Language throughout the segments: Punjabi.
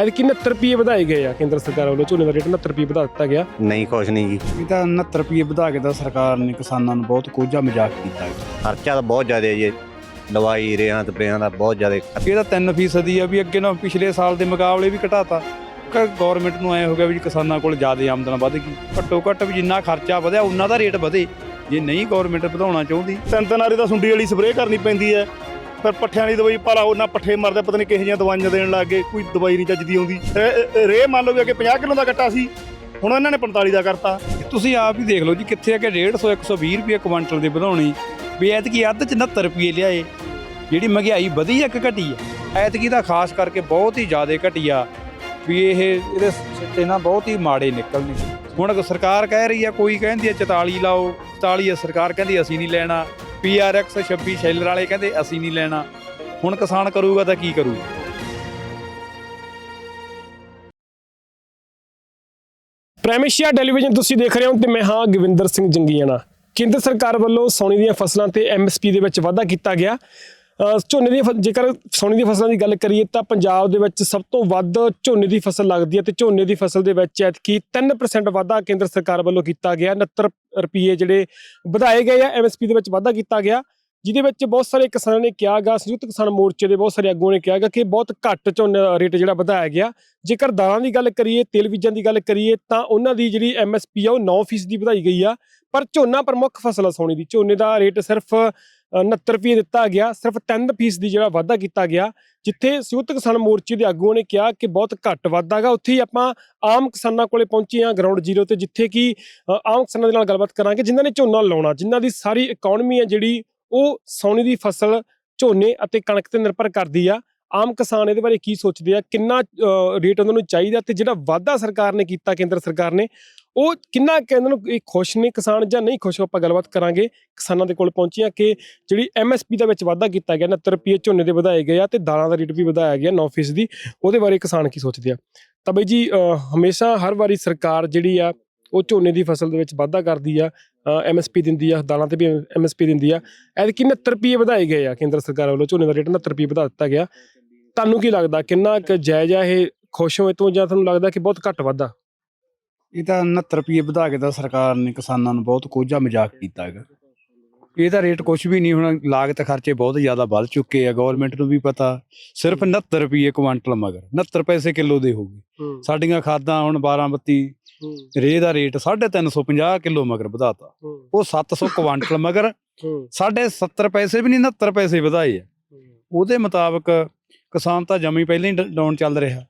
ਐਤਕੀ 69 ਰੁਪਏ ਵਧਾਏ ਗਏ ਆ ਕੇਂਦਰ ਸਰਕਾਰ ਵੱਲੋਂ ਝੋਨੇ ਦਾ ਰੇਟ 69 ਰੁਪਏ ਵਧਾ ਦਿੱਤਾ ਗਿਆ। ਨਹੀਂ ਕੁਛ ਨਹੀਂ ਜੀ। ਇਹ ਤਾਂ 69 ਰੁਪਏ ਵਧਾ ਕੇ ਤਾਂ ਸਰਕਾਰ ਨੇ ਕਿਸਾਨਾਂ ਨੂੰ ਬਹੁਤ ਕੋਝਾ ਮਜ਼ਾਕ ਕੀਤਾ ਹੈ ਖਰਚਾ ਤਾਂ ਬਹੁਤ ਜ਼ਿਆਦਾ ਹੈ ਜੀ। ਦਵਾਈ ਰੇਹਾਂ ਸਪਰੇਆਂ ਦਾ ਬਹੁਤ ਜ਼ਿਆਦਾ ਇਹ ਤਾਂ 3% ਹੀ ਆ ਵੀ ਅੱਗੇ ਨਾ ਪਿਛਲੇ ਸਾਲ ਦੇ ਮੁਕਾਬਲੇ ਵੀ ਘਟਾਤਾ। ਕਿ ਗਵਰਨਮੈਂਟ ਨੂੰ ਐ ਹੋ ਗਿਆ ਵੀ ਕਿਸਾਨਾਂ ਕੋਲ ਜ਼ਿਆਦਾ ਆਮਦਨ ਵੱਧ ਗਈ। ਘੱਟੋ ਘੱਟ ਵੀ ਜਿੰਨਾ ਖਰਚਾ ਵਧਿਆ ਉਹਨਾਂ ਦਾ ਰੇਟ ਵਧੇ। ਜੇ ਨਹੀਂ ਗਵਰਨਮੈਂਟ ਵਧਾਉਣਾ ਚਾਹੁੰਦੀ ਤਿੰਨ ਤਿੰਨ ਵਾਰੀ ਤਾਂ ਸੁੰਡੀ ਵਾਲੀ ਸਪਰੇਅ ਕਰਨੀ ਪੈਂਦੀ ਹੈ। ਫਿਰ ਪੱਠਿਆਂ ਦੀ ਦਵਾਈ ਪਾਲਾ ਉਹਨਾਂ ਪੱਠੇ ਮਰਦੇ, ਪਤਾ ਨਹੀਂ ਕਿਹੋ ਜਿਹੀਆਂ ਦਵਾਈਆਂ ਦੇਣ ਲੱਗ ਗਏ, ਕੋਈ ਦਵਾਈ ਨਹੀਂ ਚੱਜਦੀ ਆਉਂਦੀ। ਰੇ- ਮੰਨ ਲਓ ਵੀ ਅੱਗੇ 50 ਕਿਲੋ ਦਾ ਕੱਟਾ ਸੀ, ਹੁਣ ਇਹਨਾਂ ਨੇ 45 ਦਾ ਕਰਤਾ। ਤੁਸੀਂ ਆਪ ਹੀ ਦੇਖ ਲਓ ਜੀ ਕਿੱਥੇ ਆ ਕਿ 150 120 ਰੁਪਏ ਕੁਇੰਟਲ ਦੇ ਵਧਾਉਣੀ ਵੀ ਐਤਕੀ ਅੱਧ ਚ 69 ਰੁਪਏ ਲਿਆਏ, ਜਿਹੜੀ ਮਹਿੰਗਾਈ ਵਧੀ ਇੱਕ ਘਟੀ ਆ? ਐਤਕੀ ਦਾ ਖਾਸ ਕਰਕੇ ਬਹੁਤ ਹੀ ਜ਼ਿਆਦਾ ਘਟੀ ਵੀ ਇਹ, ਇਹਦੇ ਸਿੱਟੇ ਨਾ ਬਹੁਤ ਹੀ ਮਾੜੇ ਨਿਕਲਣੇ। ਹੁਣ ਸਰਕਾਰ ਕਹਿ ਰਹੀ ਆ, ਕੋਈ ਕਹਿੰਦੀ ਆ 44 ਲਾਓ 44 ਸਰਕਾਰ ਕਹਿੰਦੀ ਅਸੀਂ ਨਹੀਂ ਲੈਣਾ। ਪੀਆਰਐਕਸ 26 ਸ਼ੈਲਰ ਵਾਲੇ ਕਹਿੰਦੇ ਅਸੀਂ ਨਹੀਂ ਲੈਣਾ। ਹੁਣ ਕਿਸਾਨ ਕਰੂਗਾ ਤਾਂ ਕੀ ਕਰੂਗਾ ਪ੍ਰਾਈਮੇਸ਼ੀਆ ਟੈਲੀਵਿਜ਼ਨ ਤੁਸੀਂ ਦੇਖ ਰਹੇ ਹੋ ਤੇ ਮੈਂ ਹਾਂ ਗਵਿੰਦਰ ਸਿੰਘ ਜੰਗੀਆਣਾ। ਕੇਂਦਰ ਸਰਕਾਰ ਵੱਲੋਂ ਸੌਣੀ ਦੀਆਂ ਫਸਲਾਂ ਤੇ ਐਮਐਸਪੀ ਦੇ ਵਿੱਚ ਵਾਧਾ ਕੀਤਾ ਗਿਆ। ਝੋਨੇ ਦੀ ਜੇਕਰ ਸੌਣੀ ਦੀ ਫਸਲਾਂ ਦੀ ਗੱਲ ਕਰੀਏ ਤਾਂ ਪੰਜਾਬ ਦੇ ਵਿੱਚ ਸਭ ਤੋਂ ਵੱਧ ਝੋਨੇ ਦੀ ਫਸਲ ਲੱਗਦੀ ਹੈ ਤੇ ਝੋਨੇ ਦੀ ਫਸਲ ਦੇ ਵਿੱਚ ਐਤਕੀ 3% ਵਾਧਾ ਕੇਂਦਰ ਸਰਕਾਰ ਵੱਲੋਂ ਕੀਤਾ ਗਿਆ 69 ਰੁਪਏ ਜਿਹੜੇ ਵਧਾਏ ਗਏ ਆ ਐਮਐਸਪੀ ਦੇ ਵਿੱਚ ਵਾਧਾ ਕੀਤਾ ਗਿਆ, ਜਿਹਦੇ ਵਿੱਚ ਬਹੁਤ ਸਾਰੇ ਕਿਸਾਨਾਂ ਨੇ ਕਿਹਾਗਾ ਸੰਯੁਕਤ ਕਿਸਾਨ ਮੋਰਚੇ ਦੇ ਬਹੁਤ ਸਾਰੇ ਆਗੂਆਂ ਨੇ ਕਿਹਾਗਾ ਕਿ ਬਹੁਤ ਘੱਟ ਝੋਨੇ ਦਾ ਰੇਟ ਜਿਹੜਾ ਵਧਾਇਆ ਗਿਆ। ਜੇਕਰ ਦਾਲਾਂ ਦੀ ਗੱਲ ਕਰੀਏ, ਤੇਲ ਬੀਜਾਂ ਦੀ ਗੱਲ ਕਰੀਏ, ਤਾਂ ਉਹਨਾਂ ਦੀ ਜਿਹੜੀ ਐਮਐਸਪੀ ਆ ਉਹ 9% ਦੀ ਵਧਾਈ ਗਈ ਆ। ਪਰ ਝੋਨਾ ਪ੍ਰਮੁੱਖ ਫਸਲ ਆ ਸੋਨੇ ਦੀ, ਝੋਨੇ ਦਾ ਰੇਟ ਸਿਰਫ 69 ਰੁਪਏ ਦਿੱਤਾ ਗਿਆ, ਸਿਰਫ 3% ਦੀ ਜਿਹੜਾ ਵਾਧਾ ਕੀਤਾ ਗਿਆ, ਜਿੱਥੇ ਸੰਯੁਕਤ ਕਿਸਾਨ ਮੋਰਚੇ ਦੇ ਆਗੂਆਂ ਨੇ ਕਿਹਾ ਕਿ ਬਹੁਤ ਘੱਟ ਵਾਧਾ ਗਾ ਉੱਥੇ ਹੀ ਆਪਾਂ ਆਮ ਕਿਸਾਨਾਂ ਕੋਲੇ ਪਹੁੰਚੇ ਆ ਗਰਾਊਂਡ ਜ਼ੀਰੋ ਤੇ, ਜਿੱਥੇ ਕਿ ਆਮ ਕਿਸਾਨਾਂ ਦੇ ਨਾਲ ਗੱਲਬਾਤ ਕਰਾਂਗੇ, ਜਿਨ੍ਹਾਂ ਨੇ ਝੋਨਾ ਲਾਉਣਾ, ਜਿਨ੍ਹਾਂ ਦੀ ਸਾਰੀ ਇਕਨੋਮੀ ਹੈ ਜਿਹੜੀ ਉਹ ਸੋਨੇ ਦੀ ਫਸਲ ਝੋਨੇ ਅਤੇ ਕਣਕ ਤੇ ਨਿਰਭਰ ਕਰਦੀ ਆ। ਆਮ ਕਿਸਾਨ ਇਹਦੇ ਬਾਰੇ ਕੀ ਸੋਚਦੇ ਆ, ਕਿੰਨਾ ਰੇਟ ਉਹਨਾਂ ਨੂੰ ਚਾਹੀਦਾ ਤੇ ਜਿਹੜਾ ਵਾਧਾ ਸਰਕਾਰ ਨੇ ਕੀਤਾ, ਕੇਂਦਰ ਸਰਕਾਰ ਨੇ, ਉਹ ਕਿੰਨਾ ਕਹਿੰਦੇ ਨੂੰ ਇਹ ਖੁਸ਼ ਨੇ ਕਿਸਾਨ ਜਾਂ ਨਹੀਂ ਖੁਸ਼ ਆਪਾਂ ਗੱਲਬਾਤ ਕਰਾਂਗੇ। ਕਿਸਾਨਾਂ ਦੇ ਕੋਲ ਪਹੁੰਚੀਆਂ ਕਿ ਜਿਹੜੀ ਐਮਐਸਪੀ ਦੇ ਵਿੱਚ ਵਾਧਾ ਕੀਤਾ ਗਿਆ 69 ਰੁਪਏ ਝੋਨੇ ਦੇ ਵਧਾਏ ਗਏ ਆ ਤੇ ਦਾਲਾਂ ਦਾ ਰੇਟ ਵੀ ਵਧਾਇਆ ਗਿਆ 9% ਦੀ ਉਹਦੇ ਬਾਰੇ ਕਿਸਾਨ ਕੀ ਸੋਚਦੇ ਆ? ਤਾਂ ਬਈ ਜੀ ਹਮੇਸ਼ਾ ਹਰ ਵਾਰੀ ਸਰਕਾਰ ਜਿਹੜੀ ਆ, ਉਹ ਝੋਨੇ ਦੀ ਫਸਲ ਦੇ ਵਿੱਚ ਵਾਧਾ ਕਰਦੀ ਆ ਐਮਐਸਪੀ ਦਿੰਦੀ ਆ, ਦਾਲਾਂ ਤੇ ਵੀ ਐਮਐਸਪੀ ਦਿੰਦੀ ਆ। ਐਤਕੀ 69 ਰੁਪਏ ਵਧਾਏ ਗਏ ਆ, ਕੇਂਦਰ ਸਰਕਾਰ ਵੱਲੋਂ ਝੋਨੇ ਦਾ ਰੇਟ 69 ਰੁਪਏ ਵਧਾ ਦਿੱਤਾ ਗਿਆ। ਤੁਹਾਨੂੰ ਕੀ ਲੱਗਦਾ? ਕਿੰਨਾ ਕੁ ਜਾਇਜ਼ ਆ ਇਹ? ਖੁਸ਼ ਹੋ ਇਹ ਤੋਂ ਜਾਂ ਤੁਹਾਨੂੰ ਲੱਗਦਾ ਕਿ ਬਹੁਤ ਘੱਟ ਵਾਧਾ ਇਹ ਤਾਂ 69 ਰੁਪਏ ਵਧਾ ਕੇ ਤਾਂ ਸਰਕਾਰ ਨੇ ਕਿਸਾਨਾਂ ਨੂੰ ਬਹੁਤ ਕੋਝਾ ਮਜ਼ਾਕ ਕੀਤਾ ਹੈਗਾ। ਇਹਦਾ ਰੇਟ ਕੁਝ ਵੀ ਨਹੀਂ ਹੁਣ ਲਾਗਤ ਖਰਚੇ ਬਹੁਤ ਜ਼ਿਆਦਾ ਵੱਧ ਚੁੱਕੇ ਆ ਗਵਰਨਮੈਂਟ ਨੂੰ ਵੀ ਪਤਾ। ਸਿਰਫ 69 ਰੁਪਏ ਕੁਇੰਟਲ ਮਗਰ 69 ਪੈਸੇ ਕਿਲੋ ਦੇ ਹੋਊਗੇ ਸਾਡੀਆਂ ਖਾਦਾਂ ਹੁਣ 12 32 ਰੇ ਦਾ ਰੇਟ 350 ਕਿਲੋ ਮਗਰ ਵਧਾਤਾ। ਉਹ 700 ਕੁਇੰਟਲ ਮਗਰ ਸਾਢੇ 70 ਪੈਸੇ ਵੀ ਨਹੀਂ 69 ਪੈਸੇ ਵਧਾਏ ਆ। ਉਹਦੇ ਮੁਤਾਬਕ ਕਿਸਾਨ ਤਾਂ ਜਮੀ ਪਹਿਲਾਂ ਹੀ ਡਾਊਨ ਚੱਲ ਰਿਹਾ।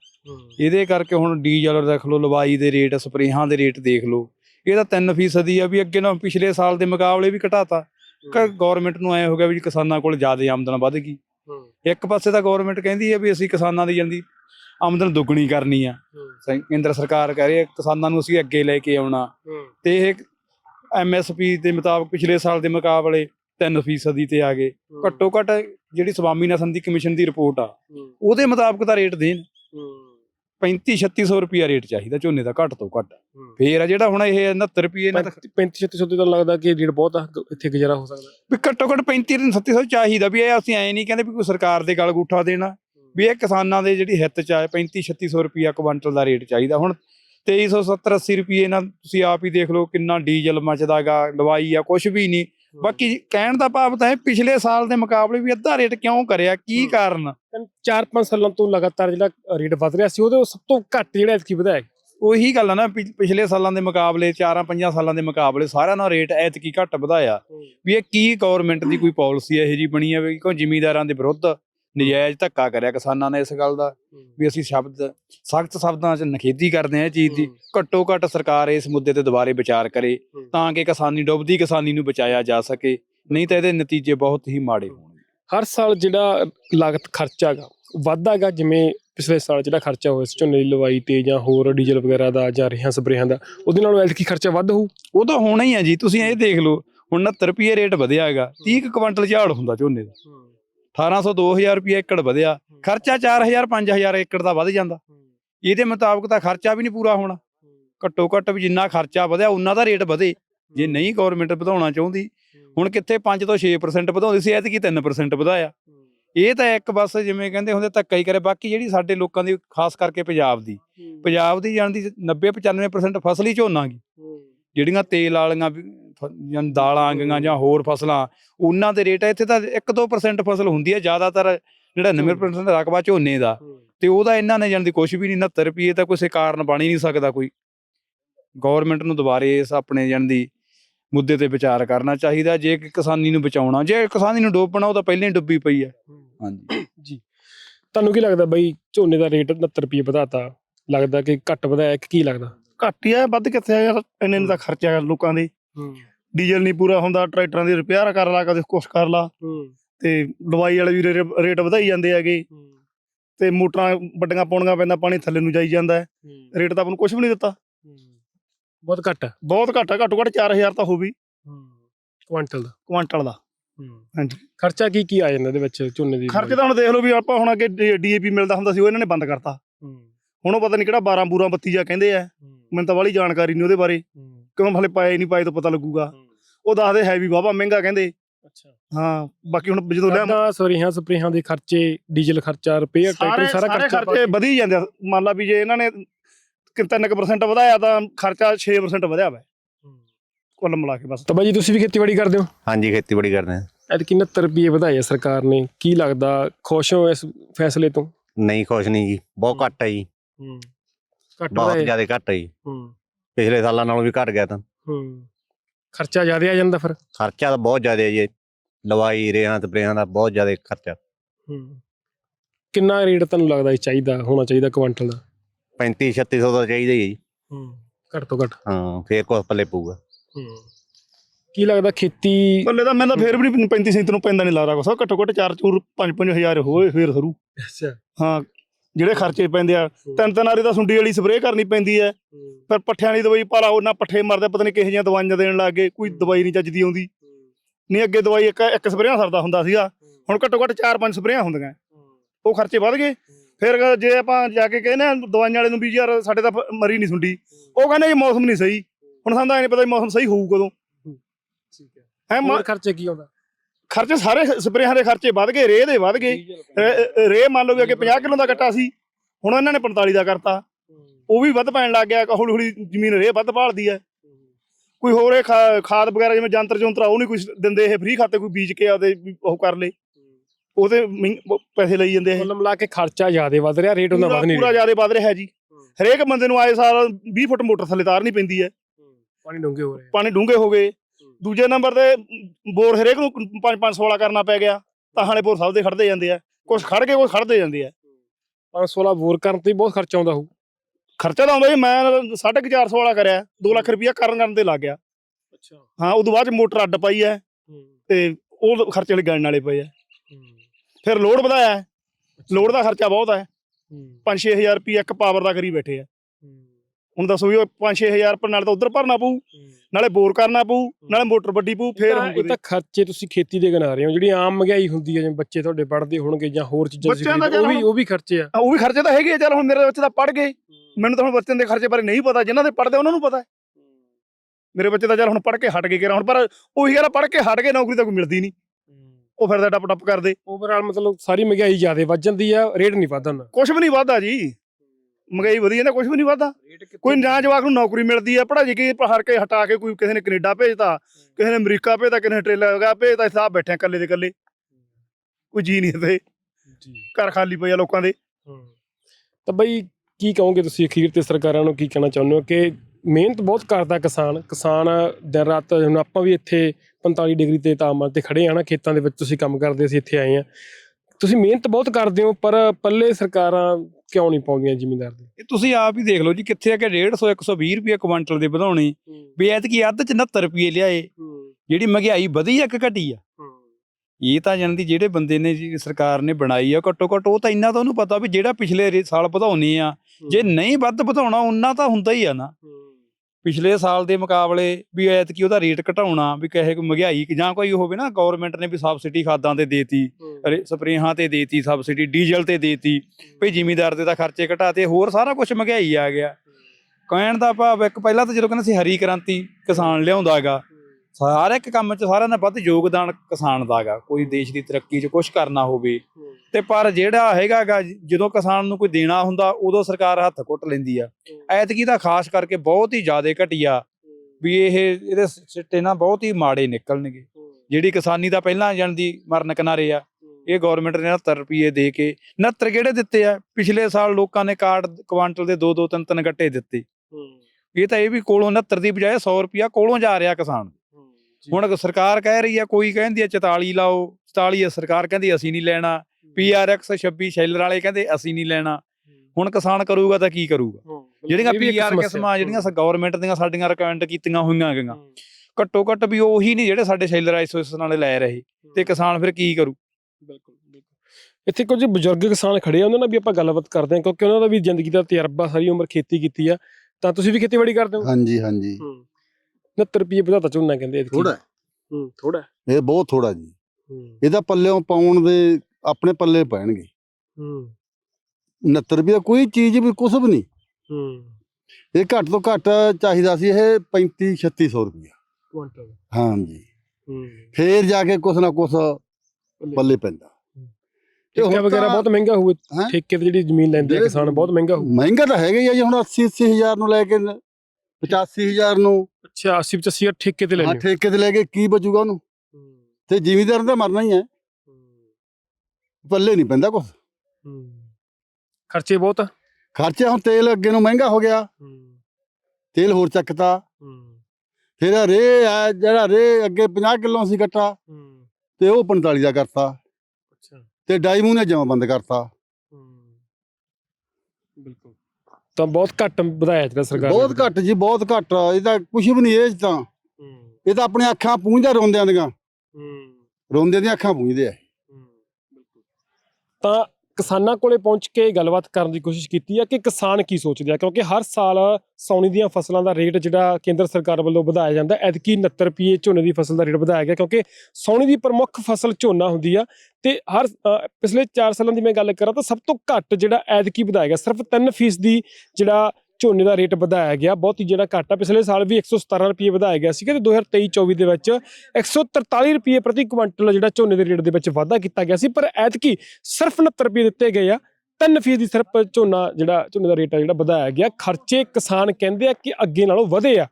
ਇਹਦੇ ਕਰਕੇ ਹੁਣ ਡੀਜ਼ਲ ਦੇਖ ਲਓ ਲਵਾਈ ਦੇ ਰੇਟ ਸਪਰੇਹਾਂ ਦੇ ਰੇਟ ਦੇਖ ਲਓ। ਇਹ ਤਾਂ 3% ਹੀ ਆ ਵੀ ਅੱਗੇ ਨਾ ਪਿਛਲੇ ਸਾਲ ਦੇ ਮੁਕਾਬਲੇ ਵੀ ਘਟਾਤਾ। ਕਿ ਗਵਰਨਮੈਂਟ ਨੂੰ ਐ ਹੋ ਗਿਆ ਵੀ ਕਿਸਾਨਾਂ ਕੋਲ ਜ਼ਿਆਦਾ ਆਮਦਨ ਵੱਧ ਗਈ। ਇੱਕ ਪਾਸੇ ਤਾਂ ਗਵਰਨਮੈਂਟ ਕਹਿੰਦੀ ਹੈ ਵੀ ਅਸੀਂ ਕਿਸਾਨਾਂ ਦੀ ਜਲਦੀ ਆਮਦਨ ਦੁੱਗਣੀ ਕਰਨੀ ਆ। ਕੇਂਦਰ ਸਰਕਾਰ ਕਹਿ ਰਹੀ ਹੈ ਕਿਸਾਨਾਂ ਨੂੰ ਅਸੀਂ ਅੱਗੇ ਲੈ ਕੇ ਆਉਣਾ। ਤੇ ਇਹ ਐਮਐਸਪੀ ਦੇ ਮੁਤਾਬਕ ਪਿਛਲੇ ਸਾਲ ਦੇ ਮੁਕਾਬਲੇ 3% ਦੀ ਤੇ ਆ ਗਏ। ਘੱਟੋ ਘੱਟ ਜਿਹੜੀ ਸਵਾਮੀਨਾਥਨ ਦੀ ਕਮਿਸ਼ਨ ਦੀ ਰਿਪੋਰਟ ਆ ਉਹਦੇ ਮੁਤਾਬਕ ਤਾਂ ਰੇਟ ਦੇਣ। 35 3600 ਰੁਪਿਆ ਰੇਟ ਚਾਹੀਦਾ ਝੋਨੇ ਦਾ ਘੱਟ ਤੋਂ ਘੱਟ। ਫੇਰ ਆ ਜਿਹੜਾ ਹੁਣ ਇਹ 69 ਰੁਪਏ ਦਾ 35 3600 ਤਾਂ ਲੱਗਦਾ ਕਿ ਰੇਟ ਬਹੁਤ ਆ ਇੱਥੇ ਗੁਜ਼ਾਰਾ ਹੋ ਸਕਦਾ। ਵੀ ਘੱਟੋ ਘੱਟ 35 ਤੋਂ 3700 ਚਾਹੀਦਾ ਵੀ ਇਹ ਅਸੀਂ ਐ ਨਹੀਂ ਕਹਿੰਦੇ ਵੀ ਕੋਈ ਸਰਕਾਰ ਦੇ ਗਲ ਗੁੱਠਾ ਦੇਣਾ। ਵੀ ਇਹ ਕਿਸਾਨਾਂ ਦੇ ਜਿਹੜੀ ਹਿੱਤ ਚ ਆਏ 35 3600 ਰੁਪਿਆ ਕੁਇੰਟਲ ਦਾ ਰੇਟ ਚਾਹੀਦਾ। ਹੁਣ 2370 80 ਰੁਪਏ ਨਾਲ ਤੁਸੀਂ ਆਪ ਹੀ ਦੇਖ ਲਓ ਕਿੰਨਾ ਡੀਜ਼ਲ ਮਚਦਾਗਾ ਦਵਾਈ ਆ ਕੁਝ ਵੀ ਨਹੀਂ। ਬਾਕੀ ਕਹਿਣ ਦਾ ਭਾਵ ਤਾਂ ਹੈ ਪਿਛਲੇ ਸਾਲ ਦੇ ਮੁਕਾਬਲੇ ਵੀ ਅੱਧਾ ਰੇਟ ਕਿਉਂ ਕਰਿਆ? ਕੀ। ਕਾਰਨ? ਚਾਰ ਪੰਜ ਸਾਲਾਂ ਤੋਂ ਲਗਾਤਾਰ ਜਿਹੜਾ ਰੇਟ ਵਧ ਰਿਹਾ ਸੀ ਉਹਦੇ ਸਭ ਤੋਂ ਘੱਟ ਜਿਹੜਾ ਐਤਕੀ ਵਧਾਇਆ। ਉਹੀ ਗੱਲ ਆ ਨਾ ਪਿਛਲੇ ਸਾਲਾਂ ਦੇ ਮੁਕਾਬਲੇ 4-5 ਸਾਲਾਂ ਦੇ ਮੁਕਾਬਲੇ ਸਾਰਿਆਂ ਨਾਲ ਰੇਟ ਐਤਕੀ ਘੱਟ ਵਧਾਇਆ। ਵੀ ਇਹ ਕੀ ਗਵਰਨਮੈਂਟ ਦੀ ਕੋਈ ਪਾਲਿਸੀ ਇਹੋ ਜੀ ਬਣੀ ਹੈ ਵੀ ਕੋਈ ਜ਼ਿਮੀਂਦਾਰਾਂ ਦੇ ਵਿਰੁੱਧ? ਨਜਾਇਜ਼ ਧੱਕਾ ਕਰਿਆ ਕਿਸਾਨਾਂ ਨੇ ਇਸ ਗੱਲ ਦਾ ਵੀ ਅਸੀਂ ਸ਼ਬਦ ਸਖਤ ਸ਼ਬਦਾਂ 'ਚ ਨਖੇਦੀ ਕਰਦੇ ਆ ਇਹ ਚੀਜ਼ ਦੀ ਘੱਟੋ ਘੱਟ ਸਰਕਾਰ ਇਸ ਮੁੱਦੇ ਤੇ ਦੁਬਾਰੇ ਵਿਚਾਰ ਕਰੇ ਤਾਂ ਕਿ ਕਿਸਾਨੀ ਡੁੱਬਦੀ ਕਿਸਾਨੀ ਨੂੰ ਬਚਾਇਆ ਜਾ ਸਕੇ ਨਹੀਂ ਤਾਂ ਇਹਦੇ ਨਤੀਜੇ ਬਹੁਤ ਹੀ ਮਾੜੇ ਹੋਣਗੇ। ਹਰ ਸਾਲ ਜਿਹੜਾ ਲਾਗਤ ਖਰਚਾ ਹੈਗਾ ਵਾਧਾ ਹੈਗਾ ਜਿਵੇਂ ਪਿਛਲੇ ਸਾਲ ਜਿਹੜਾ ਖਰਚਾ ਹੋਇਆ ਸੀ ਝੋਨੇ ਦੀ ਲਵਾਈ ਤੇ ਜਾਂ ਹੋਰ ਡੀਜ਼ਲ ਵਗੈਰਾ ਦਾ ਜਾਂ ਰੇਹਾਂ ਸਪਰੇਹਾਂ ਦਾ ਉਹਦੇ ਨਾਲੋਂ ਐਤਕੀ ਖਰਚਾ ਵੱਧ ਹੋਊ? ਉਹ ਤਾਂ ਹੋਣਾ ਹੀ ਆ ਜੀ ਤੁਸੀਂ ਇਹ ਦੇਖ ਲਓ ਹੁਣ 69 ਰੁਪਏ ਰੇਟ ਵਧਿਆ ਹੈਗਾ 30 ਕੁ ਕੁਇੰਟਲ ਝਾੜ ਹੁੰਦਾ ਝੋਨੇ ਦਾ। 1800 2000 ਰੁਪਏ ਏਕੜ ਵਧਿਆ ਖਰਚਾ 4000 5000 ਏਕੜ ਦਾ ਵੱਧ ਜਾਂਦਾ। ਇਹਦੇ ਮੁਤਾਬਕ ਤਾਂ ਖਰਚਾ ਵੀ ਨਹੀਂ ਪੂਰਾ ਹੋਣਾ। ਘੱਟੋ ਘੱਟ ਵੀ ਜਿੰਨਾ ਖਰਚਾ ਵਧਿਆ ਉਹਨਾਂ ਦਾ ਰੇਟ ਵਧੇ। ਜੇ ਨਹੀਂ ਗਵਰਨਮੈਂਟ ਵਧਾਉਣਾ ਚਾਹੁੰਦੀ ਹੁਣ ਕਿੱਥੇ 5 ਤੋਂ 6% ਵਧਾਉਂਦੀ ਸੀ ਐਤਕੀ 3% ਵਧਾਇਆ। ਇਹ ਤਾਂ ਇੱਕ ਬਸ ਜਿਵੇਂ ਕਹਿੰਦੇ ਹੁੰਦੇ ਧੱਕਾ ਹੀ ਕਰੇ। ਬਾਕੀ ਜਿਹੜੀ ਸਾਡੇ ਲੋਕਾਂ ਦੀ ਖਾਸ ਕਰਕੇ ਪੰਜਾਬ ਦੀ ਪੰਜਾਬ ਦੀ ਜਾਣ ਦੀ 90 95% ਫਸਲ ਹੀ ਝੋਨਾ ਗੀ। ਜਿਹੜੀਆਂ ਤੇਲ ਵਾਲੀਆਂ ਜਾਂ ਦਾਲਾਂ ਗੀਆਂ ਜਾਂ ਹੋਰ ਫਸਲਾਂ ਉਹਨਾਂ ਦੇ ਰੇਟ ਇੱਥੇ ਤਾਂ 1-2% ਫਸਲ ਹੁੰਦੀ ਹੈ। ਜ਼ਿਆਦਾਤਰ 99% ਰਕਬਾ ਝੋਨੇ ਦਾ। ਤੇ ਉਹਦਾ ਇਹਨਾਂ ਨੇ ਜਾਣ ਦੀ ਕੁਛ ਵੀ ਨਹੀਂ 69 ਰੁਪਏ ਤਾਂ ਕਿਸੇ ਕਾਰਨ ਬਣ ਹੀ ਨਹੀਂ ਸਕਦਾ ਕੋਈ। ਗਵਰਨਮੈਂਟ ਨੂੰ ਦੁਬਾਰੇ ਇਸ ਆਪਣੇ ਜਾਣ ਦੀ ਮੁੱਦੇ ਤੇ ਵਿਚਾਰ ਕਰਨਾ ਚਾਹੀਦਾ ਜੇ ਕਿ ਕਿਸਾਨੀ ਨੂੰ ਬਚਾਉਣਾ ਜੇ ਕਿਸਾਨੀ ਨੂੰ ਡੋਬਣਾ ਉਹ ਤਾਂ ਪਹਿਲਾਂ ਹੀ ਡੁੱਬੀ ਪਈ ਹੈ। ਹਾਂਜੀ। ਤੁਹਾਨੂੰ ਕੀ ਲੱਗਦਾ ਬਈ ਝੋਨੇ ਦਾ ਰੇਟ 69 ਰੁਪਏ ਵਧਾਤਾ? ਲੱਗਦਾ ਕਿ ਘੱਟ ਵਧਾਇਆ ਕਿ ਕੀ ਲੱਗਦਾ? ਘੱਟ ਹੀ ਆ ਵੱਧ ਕਿੱਥੇ ਆ ਯਾਰ ਇੰਨੇ ਨੂੰ ਤਾਂ ਖਰਚਾ ਲੋਕਾਂ ਦੇ। ਡੀਜ਼ਲ ਨਹੀਂ ਪੂਰਾ ਹੁੰਦਾ ਟਰੈਕਟਰਾਂ ਦੀ ਰਿਪੇਅਰ ਕਰ ਲਾ ਕਦੇ ਕੁਛ ਕਰ ਲਾ। ਤੇ ਦਵਾਈ ਵਾਲੇ ਵੀ ਰੇਟ ਵਧਾਈ ਜਾਂਦੇ ਹੈਗੇ। ਤੇ ਮੋਟਰਾਂ ਵੱਡੀਆਂ ਪਾਉਣੀਆਂ ਪੈਂਦਾ ਪਾਣੀ ਥੱਲੇ ਨੂੰ ਜਾਈ ਜਾਂਦਾ ਹੈ। ਰੇਟ ਤਾਂ ਆਪਾਂ ਨੂੰ ਕੁਝ ਵੀ ਨਹੀਂ ਦਿੱਤਾ। ਬਹੁਤ ਘੱਟ। ਹੈ ਬਹੁਤ ਘੱਟ ਘੱਟੋ ਘੱਟ 4000 ਤਾਂ ਹੋਵੇ ਕੁਆਂਟਲ ਦਾ। ਕੁਆਂਟਲ ਦਾ। ਹਾਂਜੀ। ਖਰਚਾ ਕੀ ਕੀ ਆ ਜਾਂਦਾ ਇਹਦੇ ਵਿੱਚ ਝੋਨੇ ਦੀ ਖਰਚੇ ਤਾਂ ਹੁਣ ਦੇਖ ਲਓ ਵੀ ਆਪਾਂ ਹੁਣ ਅੱਗੇ ਡੀਏਪੀ ਮਿਲਦਾ ਹੁੰਦਾ ਸੀ ਉਹ ਇਹਨਾਂ ਨੇ ਬੰਦ ਕਰਤਾ। ਹੁਣ ਉਹ ਪਤਾ ਨਹੀਂ ਕਿਹੜਾ 12 ਬੂਰਾ ਬੱਤੀ ਜਾ ਕਹਿੰਦੇ ਆ। ਮੈਨੂੰ ਤਾਂ ਵਾਲੀ ਜਾਣਕਾਰੀ ਨਹੀਂ ਉਹਦੇ ਬਾਰੇ। ਕਿਉਂ ਹਲੇ ਪਾਏ ਨਹੀਂ ਪਾਏ ਤਾਂ ਪਤਾ ਲੱਗੂਗਾ। ਉਹ ਦੱਸਦੇ ਹੈ ਵੀ ਵਾਹਵਾ ਮਹਿੰਗਾ ਕਹਿੰਦੇ। ਅੱਛਾ। ਹਾਂ ਬਾਕੀ ਹੁਣ ਜਦੋਂ ਲਿਆ ਸਾਡਾ ਸੋਰੀਆਂ ਸਪਰੇਹਾਂ ਦੇ ਖਰਚੇ ਡੀਜ਼ਲ ਖਰਚਾ ਰੁਪਏ ਟਰੈਕਟਰ ਸਾਰੇ ਖਰਚਾ ਖਰਚੇ ਵਧੀ ਜਾਂਦੇ ਮੰਨ ਲਾ ਵੀ ਜੇ ਇਹਨਾਂ ਨੇ ਕਿ 3% ਵਧਾਇਆ ਤਾਂ ਖਰਚਾ 6% ਵਧਿਆ ਵਾ। ਕੁੱਲ ਮਿਲਾ ਕੇ ਬਸ। ਤਾਂ ਬਾਈ ਜੀ ਤੁਸੀਂ ਵੀ ਖੇਤੀਬਾੜੀ ਕਰਦੇ ਹੋ? ਹਾਂਜੀ ਖੇਤੀਬਾੜੀ ਕਰਦੇ ਹਾਂ। ਐਤ 69 ਰੁਪਏ ਵਧਾਏ ਸਰਕਾਰ ਨੇ। ਕੀ ਲੱਗਦਾ ਖੁਸ਼ ਹੋ ਇਸ ਫੈਸਲੇ ਤੋਂ? ਨਹੀਂ ਕੁਛ ਨਹੀਂ ਜੀ। ਬਹੁਤ ਘੱਟ ਹੈ ਜੀ। ਘੱਟ ਬਹੁਤ ਜ਼ਿਆਦਾ ਘੱਟ ਹੈ ਜੀ। ਹੂੰ। ਪਿਛਲੇ ਸਾਲਾਂ ਨਾਲੋਂ ਵੀ ਘੱਟ ਗਿਆ ਤਾਂ। ਹੂੰ। ਖਰਚਾ ਜ਼ਿਆਦਾ ਆ ਜਾਂਦਾ ਫਿਰ। ਖਰਚਾ ਤਾਂ ਬਹੁਤ ਜ਼ਿਆਦਾ ਹੈ ਜੀ। ਲਵਾਈ ਰੇਹਾਂ ਸਪਰੇਆਂ ਦਾ ਬਹੁਤ ਜ਼ਿਆਦਾ ਖਰਚਾ। ਹੂੰ। ਕਿੰਨਾ ਰੇਟ ਤੁਹਾਨੂੰ ਲੱਗਦਾ ਇਹ ਚਾਹੀਦਾ ਹੋਣਾ ਚਾਹੀਦਾ ਕੁਆਂਟਲ ਦਾ? 35 3600 ਦਾ ਚਾਹੀਦਾ ਹੀ ਹੈ ਜੀ। ਹੂੰ ਘੱਟ ਤੋਂ ਘੱਟ। ਹਾਂ ਫੇਰ ਕੁਛ ਪੱਲੇ ਪਊਗਾ। ਹੂੰ। ਕੀ ਲੱਗਦਾ ਖੇਤੀ ਪੱਲੇ ਤਾਂ ਮੈਨੂੰ ਤਾਂ ਫੇਰ ਵੀ 35 ਸੈਂਤ ਨੂੰ ਪੈਂਦਾ ਨਹੀਂ ਲੱਗਦਾ ਕੁਛ। ਘੱਟੋ ਘੱਟ 4 ਚੂਰ 5-5000 ਹੋਏ ਫੇਰ ਸਰੂ। ਅੱਛਾ। ਹਾਂ ਜਿਹੜੇ ਖਰਚੇ ਪੈਂਦੇ ਆ। ਤਿੰਨ ਤਿੰਨ ਵਾਰੀ ਤਾਂ ਸੁੰਡੀ ਵਾਲੀ ਸਪਰੇਅ ਕਰਨੀ ਪੈਂਦੀ ਹੈ। ਫਿਰ ਪੱਠਿਆਂ ਦੀ ਦਵਾਈ ਪਾਲਾ ਉਹਨਾਂ ਪੱਠੇ ਮਰਦੇ ਪਤਾ ਨਹੀਂ ਕਿਹੋ ਜਿਹੀਆਂ ਦਵਾਈਆਂ ਦੇਣ ਲੱਗ ਗਏ ਕੋਈ ਦਵਾਈ ਨਹੀਂ ਚੱਜਦੀ ਆਉਂਦੀ। ਨਹੀਂ ਅੱਗੇ ਦਵਾਈ ਇੱਕ ਇੱਕ ਸਪਰੇਅ ਸਰਦਾ ਹੁੰਦਾ ਸੀਗਾ। ਹੁਣ ਘੱਟੋ ਘੱਟ 4-5 ਸਪਰੇਆਂ ਹੁੰਦੀਆਂ। ਉਹ ਖਰਚੇ ਵੱਧ ਗਏ। ਫਿਰ ਜੇ ਆਪਾਂ ਜਾ ਕੇ ਕਹਿੰਦੇ ਆ ਦਵਾਈਆਂ ਵਾਲੇ ਨੂੰ ਵੀ ਯਾਰ ਸਾਡੇ ਤਾਂ ਮਰੀ ਨਹੀਂ ਸੁੰਡੀ। ਉਹ ਕਹਿੰਦੇ ਜੀ ਮੌਸਮ ਨਹੀਂ ਸਹੀ। ਹੁਣ ਸਾਨੂੰ ਤਾਂ ਇਹ ਨਹੀਂ ਪਤਾ ਮੌਸਮ ਸਹੀ ਹੋਊ ਕਦੋਂ। ਠੀਕ ਹੈ। ਹੈ ਖਰਚੇ ਕੀ ਆਉਂਦਾ? ਖਰਚੇ ਸਾਰੇ ਸਪਰੇਆਂ ਦੇ ਖਰਚੇ ਵੱਧ ਗਏ ਰੇਹ ਦੇ ਵੱਧ ਗਏ। ਰੇਹ ਮੰਨ ਲਓ ਵੀ ਅੱਗੇ 50 ਕਿਲੋ ਦਾ ਕੱਟਾ ਸੀ ਹੁਣ ਇਹਨਾਂ ਨੇ 45 ਦਾ ਕਰਤਾ। ਉਹ ਵੀ ਵੱਧ ਪੈਣ ਲੱਗ ਗਿਆ ਹੌਲੀ ਹੌਲੀ ਜ਼ਮੀਨ ਰੇਹ ਵੱਧ ਭਾਲਦੀ ਹੈ। ਕੋਈ ਹੋਰ ਇਹ ਖਾਦ ਵਗੈਰਾ ਜਿਵੇਂ ਜੰਤਰ ਜੰਤਰ ਉਹ ਨਹੀਂ ਕੁਝ ਦਿੰਦੇ ਇਹ ਫ੍ਰੀ ਖਾਤੇ ਕੋਈ ਬੀਜ ਕੇ ਆਪਦੇ ਵੀ ਉਹ ਕਰ ਲੇ। ਉਹਦੇ ਪੈਸੇ ਲਈ ਜਾਂਦੇ ਇਹ। ਕੁੱਲ ਮਿਲਾ ਕੇ ਖਰਚਾ ਜ਼ਿਆਦਾ ਵੱਧ ਰਿਹਾ ਰੇਟ ਉਹਨਾਂ ਵੱਧ ਨਹੀਂ ਪੂਰਾ ਜ਼ਿਆਦਾ ਵੱਧ ਰਿਹਾ ਜੀ। ਹਰੇਕ ਬੰਦੇ ਨੂੰ ਆਏ ਸਾਲ 20 ਫੁੱਟ ਮੋਟਰ ਥੱਲੇ ਤਾਰਨੀ ਪੈਂਦੀ ਹੈ। ਪਾਣੀ ਡੂੰਘੇ ਹੋ ਰਹੇ। ਪਾਣੀ ਡੂੰਘੇ ਹੋ ਗਏ। ਦੂਜੇ ਨੰਬਰ ਤੇ ਬੋਰ ਹਰੇਕ ਨੂੰ 5-5 16 ਕਰਨਾ ਪੈ ਗਿਆ ਤਾਂ ਹਾਲੇ ਬੋਰ ਸਭ ਦੇ ਖੜਦੇ ਜਾਂਦੇ ਆ ਕੁਝ ਖੜ ਕੇ ਕੁਝ ਖੜਦੇ ਜਾਂਦੇ ਆ। 516 ਬੋਰ ਕਰਨ ਤੇ ਬਹੁਤ ਖਰਚਾ ਆਉਂਦਾ ਹੋਊ। ਖਰਚਾ ਤਾਂ ਆਉਂਦਾ ਜੀ ਮੈਂ 450 ਵਾਲਾ ਕਰਿਆ 2 ਲੱਖ ਰੁਪਇਆ ਕਰਨ ਕਰਨ ਤੇ ਲੱਗ ਗਿਆ। ਅੱਛਾ। ਹਾਂ ਉਦੋਂ ਬਾਅਦ ਮੋਟਰ ਅੱਡ ਪਾਈ ਹੈ। ਤੇ ਉਹ ਖਰਚੇ ਵਾਲੇ ਗਣ ਵਾਲੇ ਪਏ ਆ ਫਿਰ ਲੋਡ ਵਧਾਇਆ। ਲੋਡ ਦਾ ਖਰਚਾ ਬਹੁਤ ਹੈ। 5-6000 ਰੁਪਇਆ ਇੱਕ ਪਾਵਰ ਦਾ ਕਰੀ ਬੈਠੇ ਆ। ਹੁਣ ਦੱਸੋ ਵੀ ਉਹ 5-6000 ਪਰ ਨਾਲ ਤਾਂ ਉਧਰ ਭਰਨਾ ਪਊ ਨਾਲੇ ਬੋਰ ਕਰਨਾ ਪਊ ਨਾਲੇ ਮੋਟਰ ਵੱਡੀ ਪਊ ਫੇਰ ਇਹ ਤਾਂ- ਇਹ ਤਾਂ ਖਰਚੇ ਤੁਸੀਂ ਖੇਤੀ ਦੇ ਗਿਣਾ ਰਹੇ ਹੋ ਜਿਹੜੀ ਆਮ ਮਹਿੰਗਾਈ ਹੁੰਦੀ ਹੈ ਜਿਵੇਂ ਬੱਚੇ ਤੁਹਾਡੇ ਪੜ੍ਹਦੇ ਹੋਣਗੇ ਜਾਂ ਹੋਰ ਚੀਜ਼ਾਂ ਉਹ ਵੀ ਉਹ ਵੀ ਖਰਚੇ ਆ। ਉਹ ਵੀ ਖਰਚੇ ਤਾਂ ਹੈਗੇ ਆ, ਚੱਲ ਹੁਣ ਮੇਰੇ ਬੱਚੇ ਤਾਂ ਪੜ ਗਏ। ਮੈਨੂੰ ਤਾਂ ਹੁਣ ਬੱਚਿਆਂ ਦੇ ਖਰਚੇ ਬਾਰੇ ਨਹੀਂ ਪਤਾ ਜਿਨ੍ਹਾਂ ਦੇ ਪੜਦੇ ਉਹਨਾਂ ਨੂੰ ਪਤਾ। ਮੇਰੇ ਬੱਚੇ ਤਾਂ ਚੱਲ ਹੁਣ ਪੜ ਕੇ ਹਟ ਗਏ ਕਿਹੜਾ ਹੁਣ ਪਰ ਉਹੀ ਗੱਲ ਪੜ ਕੇ ਹਟ ਗਏ ਨੌਕਰੀ ਤਾਂ ਕੋਈ ਮਿਲਦੀ ਨਹੀਂ। ਉਹ ਫਿਰਦਾ ਟੱਪ ਟੱਪ ਕਰਦੇ। ਓਵਰਆਲ ਮਤਲਬ ਸਾਰੀ ਮਹਿੰਗਾਈ ਜ਼ਿਆਦਾ ਵੱਧ ਜਾਂਦੀ ਆ ਰੇਟ ਨਹੀਂ ਵਧਦਾ ਕੁਝ ਵੀ ਨਹੀਂ ਵਾਧਾ ਜੀ। ਮਹਿੰਗਾਈ ਵਧੀ ਜਾਂਦਾ ਕੁਝ ਵੀ ਨਹੀਂ ਵਾਧਾ ਕੋਈ ਨਾ ਜਵਾਕ ਨੂੰ ਨੌਕਰੀ ਮਿਲਦੀ ਆ ਪੜ੍ਹਾਈ ਕੇ ਹਰ ਕੇ ਹਟਾ ਕੇ ਕੋਈ ਕਿਸੇ ਨੇ ਕੈਨੇਡਾ ਭੇਜਤਾ ਕਿਸੇ ਨੇ ਅਮਰੀਕਾ ਭੇਜਤਾ ਕਿਸੇ ਨੇ ਆਸਟ੍ਰੇਲੀਆ ਭੇਜਤਾ ਸਾਹ ਬੈਠੇ ਇਕੱਲੇ ਦੇ ਇਕੱਲੇ। ਕੋਈ ਜੀ ਨਹੀਂ ਤੇ ਘਰ ਖਾਲੀ ਪਏ ਆ ਲੋਕਾਂ ਦੇ। ਤਾਂ ਬਈ ਕੀ ਕਹੋਗੇ ਤੁਸੀਂ ਅਖੀਰ ਤੇ ਸਰਕਾਰਾਂ ਨੂੰ ਕੀ ਕਹਿਣਾ ਚਾਹੁੰਦੇ ਹੋ ਕਿ ਮਿਹਨਤ ਬਹੁਤ ਕਰਦਾ ਕਿਸਾਨ ਕਿਸਾਨ ਦਿਨ ਰਾਤ ਹੁਣ ਆਪਾਂ ਵੀ ਇੱਥੇ 45 ਡਿਗਰੀ ਤੇ ਤਾਪਮਾਨ ਤੇ ਖੜੇ ਆ ਨਾ ਖੇਤਾਂ ਦੇ ਵਿੱਚ ਤੁਸੀਂ ਕੰਮ ਕਰਦੇ ਸੀ ਇੱਥੇ ਆਏ ਆ। ਤੁਸੀਂ ਮਿਹਨਤ ਬਹੁਤ ਕਰਦੇ ਹੋ ਪਰ ਪੱਲੇ ਸਰਕਾਰਾਂ ਕਿਉਂ ਨਹੀਂ ਪਾਉਂਦੀਆਂ ਜ਼ਿਮੀਂਦਾਰ ਦੇ? ਇਹ ਤੁਸੀਂ ਆਪ ਹੀ ਦੇਖ ਲਓ ਜੀ ਕਿੱਥੇ ਆ ਕਿ 150 120 ਰੁਪਏ ਕੁਇੰਟਲ ਦੇ ਵਧਾਉਣੇ। ਵੀ ਐਤਕੀ ਅੱਧ ਚ 69 ਰੁਪਏ ਲਿਆਏ। ਜਿਹੜੀ ਮਹਿੰਗਾਈ ਵਧੀ ਆ ਕਿ ਘਟੀ ਆ। ਇਹ ਤਾਂ ਜਾਣਦੀ ਜਿਹੜੇ ਬੰਦੇ ਨੇ ਜੀ ਸਰਕਾਰ ਨੇ ਬਣਾਈ ਆ ਘੱਟੋ ਘੱਟ ਉਹ ਤਾਂ ਇੰਨਾ ਤਾਂ ਉਹਨੂੰ ਪਤਾ ਵੀ ਜਿਹੜਾ ਪਿਛਲੇ ਸਾਲ ਵਧਾਉਣੇ ਆ। ਜੇ ਨਹੀਂ ਵੱਧ ਵਧਾਉਣਾ ਉਹਨਾਂ ਤਾਂ ਹੁੰਦਾ ਹੀ ਆ ਨਾ। ਪਿਛਲੇ ਸਾਲ ਦੇ ਮੁਕਾਬਲੇ ਵੀ ਐਤਕੀ ਉਹਦਾ ਰੇਟ ਘਟਾਉਣਾ ਵੀ ਕਹੇ ਕੋਈ ਮਹਿੰਗਾਈ ਜਾਂ ਕੋਈ ਹੋਵੇ ਨਾ ਗਵਰਨਮੈਂਟ ਨੇ ਵੀ ਸਬਸਿਡੀ ਖਾਦਾਂ ਤੇ ਦੇਤੀ ਸਪਰੇਹਾਂ ਤੇ ਦੇਤੀ ਸਬਸਿਡੀ ਡੀਜ਼ਲ ਤੇ ਦੇਤੀ ਭਈ ਜ਼ਿਮੀਦਾਰ ਦੇ ਤਾਂ ਖਰਚੇ ਘਟਾਤੇ ਹੋਰ ਸਾਰਾ ਕੁਝ ਮਹਿੰਗਾਈ ਆ ਗਿਆ। ਕਹਿਣ ਦਾ ਭਾਵ ਇੱਕ ਪਹਿਲਾਂ ਤਾਂ ਜਦੋਂ ਕਹਿੰਦੇ ਸੀ ਹਰੀ ਕ੍ਰਾਂਤੀ ਕਿਸਾਨ ਲਿਆਉਂਦਾਗਾ ਹਰ ਇੱਕ ਕੰਮ 'ਚ ਸਾਰਿਆਂ ਨਾਲੋਂ ਵੱਧ ਯੋਗਦਾਨ ਕਿਸਾਨ ਦਾ ਹੈਗਾ। ਕੋਈ ਦੇਸ਼ ਦੀ ਤਰੱਕੀ 'ਚ ਕੁਝ ਕਰਨਾ ਹੋਵੇ ਤੇ ਪਰ ਜਿਹੜਾ ਹੈਗਾਗਾ ਜਦੋਂ ਕਿਸਾਨ ਨੂੰ ਕੋਈ ਦੇਣਾ ਹੁੰਦਾ ਉਦੋਂ ਸਰਕਾਰ ਹੱਥ ਕੁੱਟ ਲੈਂਦੀ ਆ। ਐਤਕੀ ਤਾਂ ਖਾਸ ਕਰਕੇ ਬਹੁਤ ਹੀ ਜ਼ਿਆਦਾ ਘਟੀਆ ਵੀ ਇਹ ਇਹਦੇ ਸਿੱਟੇ ਨਾ ਬਹੁਤ ਹੀ ਮਾੜੇ ਨਿਕਲਣਗੇ। ਜਿਹੜੀ ਕਿਸਾਨੀ ਦਾ ਪਹਿਲਾਂ ਜਣ ਦੀ ਮਰਨ ਕਿਨਾਰੇ ਆ ਇਹ ਗਵਰਨਮੈਂਟ ਨੇ 69 ਰੁਪਏ ਦੇ ਕੇ 69 ਕਿਹੜੇ ਦਿੱਤੇ ਆ? ਪਿਛਲੇ ਸਾਲ ਲੋਕਾਂ ਨੇ ਕਾਰਡ ਕੁਆਂਟਲ ਦੇ 2 2 3 3 ਗੱਟੇ ਦਿੱਤੇ। ਇਹ ਤਾਂ ਇਹ ਵੀ ਕੋਲੋਂ 69 ਦੀ ਬਜਾਏ 100 ਰੁਪਿਆ ਕੋਲੋਂ ਜਾ ਰਿਹਾ ਕਿਸਾਨ। ਹੁਣ ਸਰਕਾਰ ਕਹਿ ਰਹੀ ਆ ਕੋਈ ਕਹਿੰਦੀ ਆ 44 ਲਾਓ 44 ਆ ਸਰਕਾਰ ਕਹਿੰਦੀ ਅਸੀਂ ਨਹੀਂ ਲੈਣਾ। ਪੀਆਰਐਕਸ 26 ਸ਼ੈਲਰ ਵਾਲੇ ਕਹਿੰਦੇ ਅਸੀਂ ਨਹੀਂ ਲੈਣਾ। ਹੁਣ ਕਿਸਾਨ ਕਰੂਗਾ ਤਾਂ ਕੀ ਕਰੂਗਾ? ਜਿਹੜੀਆਂ ਪੀਆਰ ਕਿਸਮਾਂ ਜਿਹੜੀਆਂ ਗਵਰਨਮੈਂਟ ਦੀਆਂ ਸਾਡੀਆਂ ਰਿਕਮੈਂਡ ਕੀਤੀਆਂ ਹੋਈਆਂ ਹੈਗੀਆਂ ਘੱਟੋ ਘੱਟ ਵੀ ਉਹੀ ਨਹੀਂ ਜਿਹੜੇ ਸਾਡੇ ਸ਼ੈਲਰ ਐਸੋਸੀਏਸ਼ਨ ਵਾਲੇ ਲੈ ਰਹੇ। ਤੇ ਕਿਸਾਨ ਫਿਰ ਕੀ ਕਰੂ? ਬਿਲਕੁਲ ਬਿਲਕੁਲ। ਇੱਥੇ ਕੁਝ ਬਜ਼ੁਰਗ ਕਿਸਾਨ ਖੜੇ ਆ ਉਹਨਾਂ ਨਾਲ ਵੀ ਆਪਾਂ ਗੱਲਬਾਤ ਕਰਦੇ ਹਾਂ ਕਿਉਂਕਿ ਉਹਨਾਂ ਦਾ ਵੀ ਜ਼ਿੰਦਗੀ ਦਾ ਤਜਰਬਾ ਸਾਰੀ ਉਮਰ ਖੇਤੀ ਕੀਤੀ ਆ। ਤਾਂ ਤੁਸੀਂ ਵੀ ਖੇਤੀਬਾੜੀ ਕਰਦੇ ਹੋ? ਹਾਂਜੀ ਹਾਂਜੀ। 69 ਰੁਪਏ ਵਧਾਤਾ ਝੋਨਾ ਕਹਿੰਦੇ ਐਤਕੀ। ਥੋੜਾ ਹੂੰ। ਥੋੜਾ ਇਹ ਬਹੁਤ ਥੋੜਾ ਜੀ। ਹੂੰ। ਇਹਦਾ ਪੱਲਿਓਂ ਪਾਉਣ ਦੇ ਆਪਣੇ ਪੱਲੇ ਪੈਣਗੇ। ਹੂੰ। 69 ਰੁਪਏ ਕੋਈ ਚੀਜ਼ ਵੀ ਕੁਝ ਵੀ ਨਹੀਂ। ਹੂੰ। ਇਹ ਘੱਟ ਤੋਂ ਘੱਟ ਚਾਹੀਦਾ ਸੀ ਇਹ 35 3600 ਰੁਪਏ ਕੁਆਂਟਲ। ਹਾਂਜੀ। ਹੂੰ। ਫੇਰ ਜਾ ਕੇ ਕੁਛ ਨਾ ਕੁਛ ਪੱਲੇ। ਪੈਂਦਾ। ਤੇ ਠੇਕਾ ਹੁਣ ਵਗੈਰਾ ਤਾਂ ਬਹੁਤ ਮਹਿੰਗਾ ਹੋਊ। ਹੈਂ? ਠੇਕੇ ਤੇ ਜਿਹੜੀ ਜ਼ਮੀਨ ਲੈਂਦੇ ਆ ਜਿਹੜੇ- ਕਿਸਾਨ ਬਹੁਤ ਮਹਿੰਗਾ ਹੋਊ। ਮਹਿੰਗਾ ਤਾਂ ਹੈਗਾ ਹੀ ਆ ਜੀ ਹੁਣ 80 80000 ਨੂੰ ਲੈ ਕੇ 85000 ਨੂੰ। ਅੱਛਾ 80 85 ਹਜ਼ਾਰ ਠੇਕੇ ਤੇ ਹਾਂ ਲੈਣੇ ਠੇਕੇ ਤੇ ਲੈ ਕੇ ਕੀ ਬਚੂਗਾ ਉਹਨੂੰ? ਤੇ ਜ਼ਿਮੀਦਾਰ ਤਾਂ ਮਰਨਾ ਹੀ ਹੈ। ਪੱਲੇ ਨਹੀਂ ਪੈਂਦਾ ਕੁਛ। ਖਰਚੇ ਬਹੁਤ ਆ। ਖਰਚੇ ਹੁਣ ਤੇਲ ਅੱਗੇ ਨੂੰ ਮਹਿੰਗਾ ਹੋ ਗਿਆ। ਤੇਲ ਹੋਰ ਚੱਕਤਾ। ਫਿਰ ਆਹ ਰੇ ਆ ਜਿਹੜਾ ਰੇ ਅੱਗੇ 50 ਕਿਲੋ ਸੀ ਗੱਟਾ ਤੇ ਉਹ 45 ਦਾ ਕਰਤਾ। ਅੱਛਾ। ਤੇ ਡਾਈਮੂ ਨੇ ਜਮਾ ਬੰਦ ਕਰਤਾ ਬਿਲਕੁਲ ਤਾਂ ਬਹੁਤ ਘੱਟ ਵਧਾਇਆ ਜਿਹੜਾ ਸਰਕਾਰ ਨੇ ਬਹੁਤ ਘੱਟ ਜੀ ਬਹੁਤ ਘੱਟ ਇਹ ਤਾਂ ਕੁਝ ਵੀ ਨਹੀਂ ਇਹ 'ਚ ਤਾਂ ਹੂੰ, ਇਹ ਤਾਂ ਆਪਣੇ ਅੱਖਾਂ ਪੂੰਝਦਾ ਰੋਂਦਿਆਂ ਦੀਆਂ। ਹੂੰ, ਰੋਂਦਿਆਂ ਦੀਆਂ ਅੱਖਾਂ ਪੂੰਝਦੇ ਆ। ਹੂੰ, ਬਿਲਕੁਲ। ਤਾਂ ਕਿਸਾਨਾਂ ਕੋਲੇ ਪਹੁੰਚ ਕੇ ਗੱਲਬਾਤ ਕਰਨ ਦੀ ਕੋਸ਼ਿਸ਼ ਕੀਤੀ ਹੈ ਕਿ ਕਿਸਾਨ ਕੀ ਸੋਚਦੇ ਆ, ਕਿਉਂਕਿ ਹਰ ਸਾਲ ਸੌਣੀ ਦੀਆਂ ਫਸਲਾਂ ਦਾ ਰੇਟ ਜਿਹੜਾ ਕੇਂਦਰ ਸਰਕਾਰ ਵੱਲੋਂ ਵਧਾਇਆ ਜਾਂਦਾ, ਐਤਕੀ 69 ਰੁਪਏ ਝੋਨੇ ਦੀ ਫਸਲ ਦਾ ਰੇਟ ਵਧਾਇਆ ਗਿਆ, ਕਿਉਂਕਿ ਸੌਣੀ ਦੀ ਪ੍ਰਮੁੱਖ ਫਸਲ ਝੋਨਾ ਹੁੰਦੀ ਆ, ਤੇ ਹਰ ਪਿਛਲੇ 4 ਸਾਲਾਂ ਦੀ ਮੈਂ ਗੱਲ ਕਰਾਂ ਤਾਂ ਸਭ ਤੋਂ ਘੱਟ ਜਿਹੜਾ ਐਤਕੀ ਵਧਾਇਆ ਗਿਆ, ਸਿਰਫ 3% ਦੀ ਜਿਹੜਾ ਝੋਨੇ ਦਾ ਰੇਟ ਵਧਾਇਆ ਗਿਆ। ਬਹੁਤ ਹੀ ਜਿਹੜਾ ਘੱਟ ਆ। ਪਿਛਲੇ ਸਾਲ ਵੀ 117 ਰੁਪਏ ਵਧਾਇਆ ਗਿਆ ਸੀ ਕਿ 2023-24 ਦੇ ਵਿੱਚ 143 ਰੁਪਏ ਪ੍ਰਤੀ ਕੁਇੰਟਲ ਜਿਹੜਾ ਝੋਨੇ ਦੇ ਰੇਟ ਦੇ ਵਿੱਚ ਵਾਧਾ ਕੀਤਾ ਗਿਆ ਸੀ। ਪਰ ਐਤਕੀ ਸਿਰਫ 69 ਰੁਪਏ ਦਿੱਤੇ ਗਏ ਆ। 3% ਦੀ ਸਿਰਫ ਝੋਨਾ ਜਿਹੜਾ, ਝੋਨੇ ਦਾ ਰੇਟ ਆ ਜਿਹੜਾ ਵਧਾਇਆ ਗਿਆ। ਖਰਚੇ ਕਿਸਾਨ ਕਹਿੰਦੇ ਆ ਕਿ ਅੱਗੇ ਨਾਲੋਂ ਵਧੇ ਆ।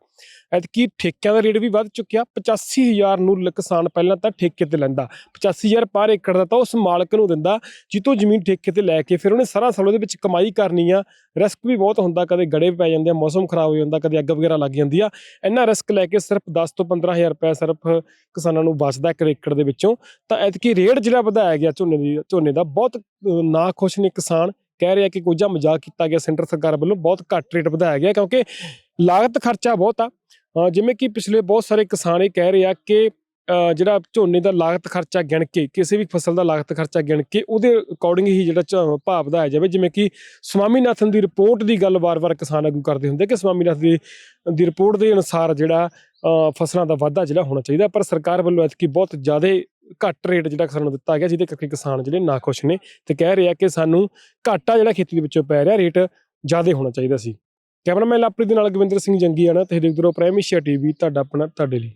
ਐਤਕੀ ਠੇਕਿਆਂ ਦਾ ਰੇਟ ਵੀ ਵੱਧ ਚੁੱਕਿਆ 85000 ਨੂੰ ਲ- ਕਿਸਾਨ ਪਹਿਲਾਂ ਤਾਂ ਠੇਕੇ ਤੇ ਲੈਂਦਾ। 85000 ਪਰ ਏਕੜ ਦਾ ਤਾਂ ਉਸ ਮਾਲਕ ਨੂੰ ਦਿੰਦਾ, ਜਿੱਤੋਂ ਜ਼ਮੀਨ ਠੇਕੇ ਤੇ ਲੈ ਕੇ ਫਿਰ ਉਹਨੇ ਸਾਰਾ ਸਾਲ ਉਹਦੇ ਵਿੱਚ ਕਮਾਈ ਕਰਨੀ ਆ। ਰਿਸਕ ਵੀ ਬਹੁਤ ਹੁੰਦਾ, ਕਦੇ ਗੜੇ ਪੈ ਜਾਂਦੇ ਆ, ਮੌਸਮ ਖਰਾਬ ਹੋ ਜਾਂਦਾ, ਕਦੇ ਅੱਗ ਵਗੈਰਾ ਲੱਗ ਜਾਂਦੀ ਆ। ਇੰਨਾ ਰਿਸਕ ਲੈ ਕੇ ਸਿਰਫ 10 ਤੋਂ 15000 ਰੁਪਏ ਸਿਰਫ ਕਿਸਾਨਾਂ ਨੂੰ ਬਚਦਾ ਇੱਕ ਏਕੜ ਦੇ ਵਿੱਚੋਂ। ਤਾਂ ਐਤਕੀ ਰੇਟ ਜਿਹੜਾ ਵਧਾਇਆ ਗਿਆ ਝੋਨੇ ਦੀ, ਝੋਨੇ ਦਾ, ਬਹੁਤ ਨਾ ਖੁਸ਼ ਨੇ ਕਿਸਾਨ। ਕਹਿ ਰਿਹਾ ਕਿ ਕੁਝ ਮਜ਼ਾਕ ਕੀਤਾ ਗਿਆ, ਸੈਂਟਰ ਸਰਕਾਰ ਵੱਲੋਂ ਬਹੁਤ ਘੱਟ ਰੇਟ ਵਧਾਇਆ ਗਿਆ ਕਿਉਂਕਿ ਲਾਗਤ ਖਰਚਾ ਬਹੁਤ ਆ। ਜਿਵੇਂ ਕਿ ਪਿਛਲੇ ਬਹੁਤ ਸਾਰੇ ਕਿਸਾਨ ਇਹ ਕਹਿ ਰਹੇ ਆ ਕਿ ਜਿਹੜਾ ਝੋਨੇ ਦਾ ਲਾਗਤ ਖਰਚਾ ਗਿਣ ਕੇ, ਕਿਸੇ ਵੀ ਫਸਲ ਦਾ ਲਾਗਤ ਖਰਚਾ ਗਿਣ ਕੇ, ਉਹਦੇ ਅਕੋਰਡਿੰਗ ਹੀ ਜਿਹੜਾ ਝ- ਭਾਅ ਵਧਾਇਆ ਜਾਵੇ, ਜਿਵੇਂ ਕਿ ਸਵਾਮੀਨਾਥਨ ਦੀ ਰਿਪੋਰਟ ਦੀ ਗੱਲ ਵਾਰ-ਵਾਰ ਕਿਸਾਨ ਆਗੂ ਕਰਦੇ ਹੁੰਦੇ ਕਿ ਸਵਾਮੀਨਾਥਨ ਦੀ ਦੀ ਰਿਪੋਰਟ ਦੇ ਅਨੁਸਾਰ ਜਿਹੜਾ ਫਸਲਾਂ ਦਾ ਵਾਧਾ ਜਿਹੜਾ ਹੋਣਾ ਚਾਹੀਦਾ, ਪਰ ਸਰਕਾਰ ਵੱਲੋਂ ਐਤਕੀ ਬਹੁਤ ਜ਼ਿਆਦਾ ਘੱਟ ਰੇਟ ਜਿਹੜਾ ਕਿਸਾਨਾਂ ਨੂੰ ਦਿੱਤਾ ਗਿਆ, ਜਿਹਦੇ ਕਰਕੇ ਕਿਸਾਨ ਜਿਹੜੇ ਨਾਖੁਸ਼ ਨੇ ਤੇ ਕਹਿ ਰਹੇ ਆ ਕਿ ਸਾਨੂੰ ਘਾਟਾ ਜਿਹੜਾ ਖੇਤੀ ਦੇ ਵਿੱਚੋਂ ਪੈ ਰਿਹਾ ਰੇਟ ਜ਼ਿਆਦਾ ਹੋਣਾ ਚਾਹੀਦਾ ਸੀ। ਕੈਮਰਾਮੈਨ ਲਾਪਰੀ ਦੇ ਨਾਲ ਗਵਿੰਦਰ ਸਿੰਘ ਜੰਗੀ ਆਣਾ ਤੇ ਦੇਖਦੇ ਰਹੋ ਪ੍ਰਾਈਮ ਏਸ਼ੀਆ ਟੀਵੀ ਤੁਹਾਡਾ ਆਪਣਾ, ਤੁਹਾਡੇ ਲਈ।